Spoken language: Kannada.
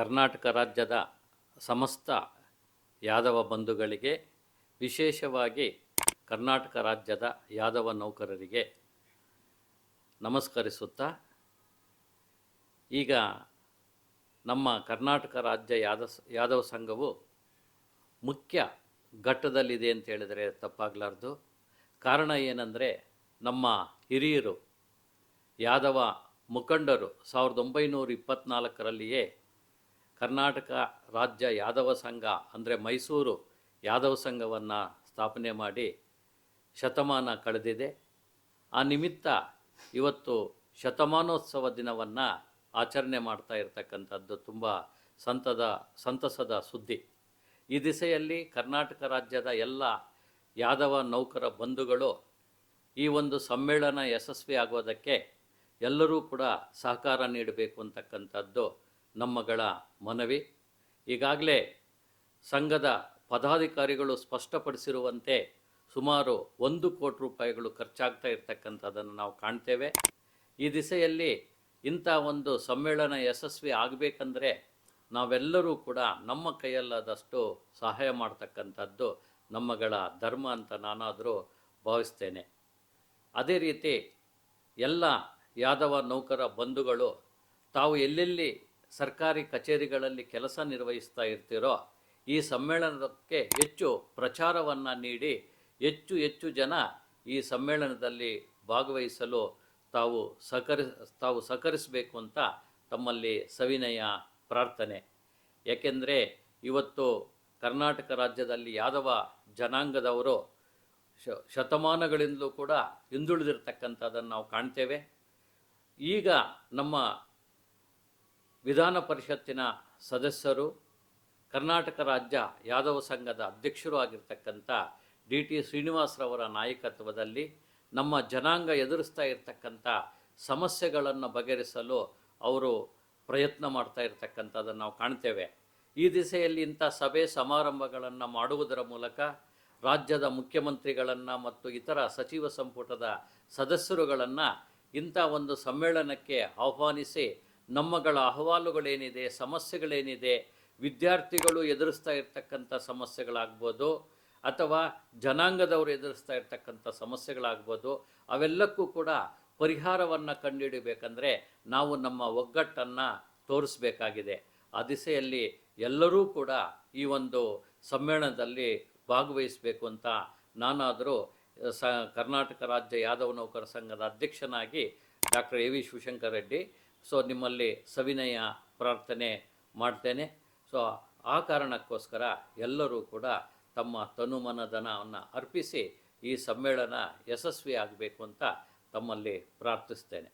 ಕರ್ನಾಟಕ ರಾಜ್ಯದ ಸಮಸ್ತ ಯಾದವ ಬಂಧುಗಳಿಗೆ ವಿಶೇಷವಾಗಿ ಕರ್ನಾಟಕ ರಾಜ್ಯದ ಯಾದವ ನೌಕರರಿಗೆ ನಮಸ್ಕರಿಸುತ್ತಾ, ಈಗ ನಮ್ಮ ಕರ್ನಾಟಕ ರಾಜ್ಯ ಯಾದ ಯಾದವ ಸಂಘವು ಮುಖ್ಯ ಘಟ್ಟದಲ್ಲಿದೆ ಅಂತ ಹೇಳಿದರೆ ತಪ್ಪಾಗಲಾರ್ದು. ಕಾರಣ ಏನಂದರೆ ನಮ್ಮ ಹಿರಿಯರು, ಯಾದವ ಮುಖಂಡರು ಸಾವಿರದ ಒಂಬೈನೂರ ಇಪ್ಪತ್ತ್ನಾಲ್ಕರಲ್ಲಿಯೇ ಕರ್ನಾಟಕ ರಾಜ್ಯ ಯಾದವ ಸಂಘ ಅಂದರೆ ಮೈಸೂರು ಯಾದವ ಸಂಘವನ್ನು ಸ್ಥಾಪನೆ ಮಾಡಿ ಶತಮಾನ ಕಳೆದಿದೆ. ಆ ನಿಮಿತ್ತ ಇವತ್ತು ಶತಮಾನೋತ್ಸವ ದಿನವನ್ನು ಆಚರಣೆ ಮಾಡ್ತಾ ಇರತಕ್ಕಂಥದ್ದು ತುಂಬ ಸಂತದ, ಸಂತಸದ ಸುದ್ದಿ. ಈ ದಿಸೆಯಲ್ಲಿ ಕರ್ನಾಟಕ ರಾಜ್ಯದ ಎಲ್ಲ ಯಾದವ ನೌಕರ ಬಂಧುಗಳು ಈ ಒಂದು ಸಮ್ಮೇಳನ ಯಶಸ್ವಿ ಆಗೋದಕ್ಕೆ ಎಲ್ಲರೂ ಕೂಡ ಸಹಕಾರ ನೀಡಬೇಕು ಅಂತಕ್ಕಂಥದ್ದು ನಮ್ಮಗಳ ಮನವಿ. ಈಗಾಗಲೇ ಸಂಘದ ಪದಾಧಿಕಾರಿಗಳು ಸ್ಪಷ್ಟಪಡಿಸಿರುವಂತೆ ಸುಮಾರು ಒಂದು ಕೋಟಿ ರೂಪಾಯಿಗಳು ಖರ್ಚಾಗ್ತಾ ಇರ್ತಕ್ಕಂಥದ್ದನ್ನು ನಾವು ಕಾಣ್ತೇವೆ. ಈ ದಿಸೆಯಲ್ಲಿ ಇಂಥ ಒಂದು ಸಮ್ಮೇಳನ ಯಶಸ್ವಿ ಆಗಬೇಕಂದ್ರೆ ನಾವೆಲ್ಲರೂ ಕೂಡ ನಮ್ಮ ಕೈಯಲ್ಲಾದಷ್ಟು ಸಹಾಯ ಮಾಡ್ತಕ್ಕಂಥದ್ದು ನಮ್ಮಗಳ ಧರ್ಮ ಅಂತ ನಾನಾದರೂ ಭಾವಿಸ್ತೇನೆ. ಅದೇ ರೀತಿ ಎಲ್ಲ ಯಾದವ ನೌಕರ ಬಂಧುಗಳು ತಾವು ಎಲ್ಲೆಲ್ಲಿ ಸರ್ಕಾರಿ ಕಚೇರಿಗಳಲ್ಲಿ ಕೆಲಸ ನಿರ್ವಹಿಸ್ತಾ ಇರ್ತೀರೋ, ಈ ಸಮ್ಮೇಳನಕ್ಕೆ ಹೆಚ್ಚು ಪ್ರಚಾರವನ್ನು ನೀಡಿ ಹೆಚ್ಚು ಹೆಚ್ಚು ಜನ ಈ ಸಮ್ಮೇಳನದಲ್ಲಿ ಭಾಗವಹಿಸಲು ತಾವು ಸಹಕರಿ, ತಾವು ಸಹಕರಿಸಬೇಕು ಅಂತ ತಮ್ಮಲ್ಲಿ ಸವಿನಯ ಪ್ರಾರ್ಥನೆ. ಏಕೆಂದರೆ ಇವತ್ತು ಕರ್ನಾಟಕ ರಾಜ್ಯದಲ್ಲಿ ಯಾದವ ಜನಾಂಗದವರು ಶ, ಶತಮಾನಗಳಿಂದಲೂ ಕೂಡ ಹಿಂದುಳಿದಿರ್ತಕ್ಕಂಥದ್ದನ್ನು ನಾವು ಕಾಣ್ತೇವೆ. ಈಗ ನಮ್ಮ ವಿಧಾನ ಪರಿಷತ್ತಿನ ಸದಸ್ಯರು, ಕರ್ನಾಟಕ ರಾಜ್ಯ ಯಾದವ ಸಂಘದ ಅಧ್ಯಕ್ಷರು ಆಗಿರ್ತಕ್ಕಂಥ ಡಿ ಟಿ ಶ್ರೀನಿವಾಸರವರ ನಾಯಕತ್ವದಲ್ಲಿ ನಮ್ಮ ಜನಾಂಗ ಎದುರಿಸ್ತಾ ಇರತಕ್ಕಂಥ ಸಮಸ್ಯೆಗಳನ್ನು ಬಗೆಹರಿಸಲು ಅವರು ಪ್ರಯತ್ನ ಮಾಡ್ತಾ ಇರತಕ್ಕಂಥದ್ದನ್ನು ನಾವು ಕಾಣ್ತೇವೆ. ಈ ದಿಸೆಯಲ್ಲಿ ಇಂಥ ಸಭೆ ಸಮಾರಂಭಗಳನ್ನು ಮಾಡುವುದರ ಮೂಲಕ ರಾಜ್ಯದ ಮುಖ್ಯಮಂತ್ರಿಗಳನ್ನು ಮತ್ತು ಇತರ ಸಚಿವ ಸಂಪುಟದ ಸದಸ್ಯರುಗಳನ್ನು ಇಂಥ ಒಂದು ಸಮ್ಮೇಳನಕ್ಕೆ ಆಹ್ವಾನಿಸಿ ನಮ್ಮಗಳ ಅಹವಾಲುಗಳೇನಿದೆ, ಸಮಸ್ಯೆಗಳೇನಿದೆ, ವಿದ್ಯಾರ್ಥಿಗಳು ಎದುರಿಸ್ತಾ ಇರ್ತಕ್ಕಂಥ ಸಮಸ್ಯೆಗಳಾಗ್ಬೋದು, ಅಥವಾ ಜನಾಂಗದವರು ಎದುರಿಸ್ತಾ ಇರ್ತಕ್ಕಂಥ ಸಮಸ್ಯೆಗಳಾಗ್ಬೋದು, ಅವೆಲ್ಲಕ್ಕೂ ಕೂಡ ಪರಿಹಾರವನ್ನು ಕಂಡುಹಿಡಿಬೇಕಂದ್ರೆ ನಾವು ನಮ್ಮ ಒಗ್ಗಟ್ಟನ್ನು ತೋರಿಸಬೇಕಾಗಿದೆ. ಆ ದಿಸೆಯಲ್ಲಿ ಎಲ್ಲರೂ ಕೂಡ ಈ ಒಂದು ಸಮ್ಮೇಳನದಲ್ಲಿ ಭಾಗವಹಿಸಬೇಕು ಅಂತ ನಾನಾದರೂ, ಸ, ಕರ್ನಾಟಕ ರಾಜ್ಯ ಯಾದವ ನೌಕರ ಸಂಘದ ಅಧ್ಯಕ್ಷನಾಗಿ doctor A V Shivashankara Reddy so ನಿಮ್ಮಲ್ಲಿ ಸವಿನಯ ಪ್ರಾರ್ಥನೆ ಮಾಡ್ತೇನೆ ಸೊ ಆ ಕಾರಣಕ್ಕೋಸ್ಕರ ಎಲ್ಲರೂ ಕೂಡ ತಮ್ಮ ತನುಮನಧನವನ್ನು ಅರ್ಪಿಸಿ ಈ ಸಮ್ಮೇಳನ ಯಶಸ್ವಿ ಆಗಬೇಕು ಅಂತ ತಮ್ಮಲ್ಲಿ ಪ್ರಾರ್ಥಿಸ್ತೇನೆ